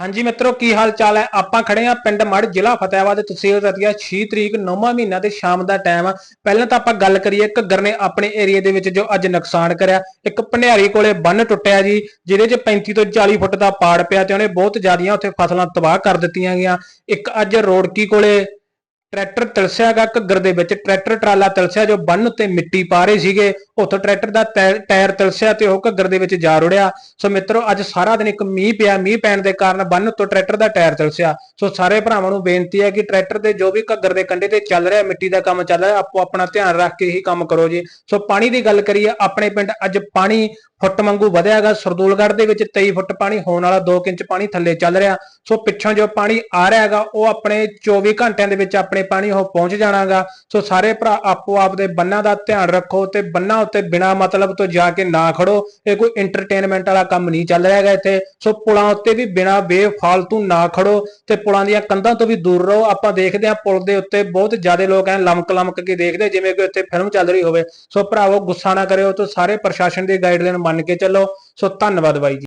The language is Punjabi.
ਹਾਂਜੀ ਮਿੱਤਰੋ, ਕੀ ਹਾਲ ਚਾਲ ਹੈ? ਆਪਾਂ ਖੜੇ ਆ ਪਿੰਡ ਮੜ ਜ਼ਿਲ੍ਹਾ ਫਤਿਆਬਾਦ ਤਹਿਸੀਲ ਰਤੀਆ 6 ਤਰੀਕ 9ਵਾਂ ਮਹੀਨਾ ਤੇ ਸ਼ਾਮ ਦਾ ਟਾਈਮ ਆ। ਪਹਿਲਾਂ ਤਾਂ ਆਪਾਂ ਗੱਲ ਕਰੀਏ ਘੱਗਰ ਨੇ ਆਪਣੇ ਏਰੀਆ ਦੇ ਵਿੱਚ ਜੋ ਅੱਜ ਨੁਕਸਾਨ ਕਰਿਆ। ਇੱਕ ਭੰਡਿਆਰੀ ਕੋਲੇ ਬੰਨ ਟੁੱਟਿਆ ਜੀ, ਜਿਹਦੇ 'ਚ 35 ਤੋਂ 40 ਫੁੱਟ ਦਾ ਪਾੜ ਪਿਆ ਤੇ ਉਹਨੇ ਬਹੁਤ ਜ਼ਿਆਦੀਆਂ ਉੱਥੇ ਫਸਲਾਂ ਤਬਾਹ ਕਰ ਦਿੱਤੀਆਂ ਗਈਆਂ। ਇੱਕ ਅੱਜ ਰੋੜਕੀ ਕੋਲੇ ਟਰੈਕਟਰ ਤਿਲਸਿਆਗਾ ਘੱਗਰ ਦੇ ਵਿੱਚ, ਟਰੈਕਟਰ ਟਰਾਲਾ ਤਿਲਸਿਆ ਜੋ ਬੰਨ ਉੱਤੇ ਮਿੱਟੀ ਪਾ ਰਹੇ ਸੀਗੇ, ਉੱਥੋਂ ਟਰੈਕਟਰ ਦਾ ਟਾਇਰ ਤਿਲਸਿਆ ਤੇ ਉਹ ਘੱਗਰ ਦੇ ਵਿੱਚ ਜਾ ਰੁੜਿਆ। ਸੋ ਮਿੱਤਰੋ, ਅੱਜ ਸਾਰਾ ਦਿਨ ਇੱਕ ਮੀਂਹ ਪਿਆ, ਮੀਂਹ ਪੈਣ ਦੇ ਕਾਰਨ ਬੰਨ ਉੱਤੋਂ ਟਰੈਕਟਰ ਦਾ ਟਾਇਰ ਤਲਸਿਆ। ਸੋ ਸਾਰੇ ਭਰਾਵਾਂ ਨੂੰ ਬੇਨਤੀ ਹੈ ਕਿ ਟਰੈਕਟਰ ਦੇ ਜੋ ਵੀ ਘੱਗਰ ਦੇ ਕੰਢੇ ਤੇ ਚੱਲ ਰਿਹਾ, ਮਿੱਟੀ ਦਾ ਕੰਮ ਚੱਲ ਰਿਹਾ ਆਪੋ ਆਪਣਾ ਧਿਆਨ ਰੱਖ ਕੇ ਹੀ ਕੰਮ ਕਰੋ ਜੀ। ਸੋ ਪਾਣੀ ਦੀ ਗੱਲ ਕਰੀਏ, ਆਪਣੇ ਪਿੰਡ ਅੱਜ ਪਾਣੀ ਫੁੱਟ ਵਾਂਗੂ ਵਧਿਆਗਾ। ਸਰਦੂਲਗੜ੍ਹ ਦੇ ਵਿੱਚ 23 ਫੁੱਟ ਪਾਣੀ, ਹੋਣ ਵਾਲਾ 2 ਇੰਚ ਪਾਣੀ ਥੱਲੇ ਚੱਲ ਰਿਹਾ। ਸੋ ਪਿੱਛੋਂ ਜੋ ਪਾਣੀ ਆ ਰਿਹਾ ਹੈਗਾ, ਉਹ ਆਪਣੇ 24 ਘੰਟਿਆਂ ਦੇ ਵਿੱਚ ਆਪਣੇ ਪਾਣੀ ਉਹ ਪਹੁੰਚ ਜਾਣਾਗਾ। ਸੋ ਸਾਰੇ ਭਰਾ ਆਪੋ ਆਪ ਦੇ ਬੰਨਾਂ ਦਾ ਧਿਆਨ ਰੱਖੋ ਤੇ ਬੰਨਾਂ ਉੱਤੇ ਬਿਨਾ ਮਤਲਬ ਤੋਂ ਜਾ ਕੇ ਨਾ ਖੜੋ। ਇਹ ਕੋਈ ਐਂਟਰਟੇਨਮੈਂਟ ਵਾਲਾ ਕੰਮ ਨਹੀਂ ਚੱਲ ਰਿਹਾ ਹੈਗਾ ਇੱਥੇ। ਸੋ ਪੁਲਾਂ ਉੱਤੇ ਵੀ ਬਿਨਾ ਬੇਫਾਲਤੂ ਨਾ ਖੜੋ ਤੇ ਪੁਲਾਂ ਦੀਆਂ ਕੰਧਾਂ ਤੋਂ ਵੀ ਦੂਰ ਰਹੋ। ਆਪਾਂ ਦੇਖਦੇ ਹਾਂ ਪੁਲ ਦੇ ਉੱਤੇ ਬਹੁਤ ਜ਼ਿਆਦਾ ਲੋਕ ਐ ਲਮਕ ਲਮਕ ਕੇ ਦੇਖਦੇ ਜਿਵੇਂ ਕਿ ਉੱਥੇ ਫਿਲਮ ਚੱਲ ਰਹੀ ਹੋਵੇ। ਸੋ ਭਰਾਵੋ, ਗੁੱਸਾ ਨਾ ਕਰਿਓ ਤੇ ਸਾਰੇ ਪ੍ਰਸ਼ਾਸਨ ਦੀ ਗਾਈਡਲਾਈਨ ਮੰਨ ਕੇ ਚੱਲੋ। ਸੋ ਧੰਨਵਾਦ ਬਾਈ ਜੀ।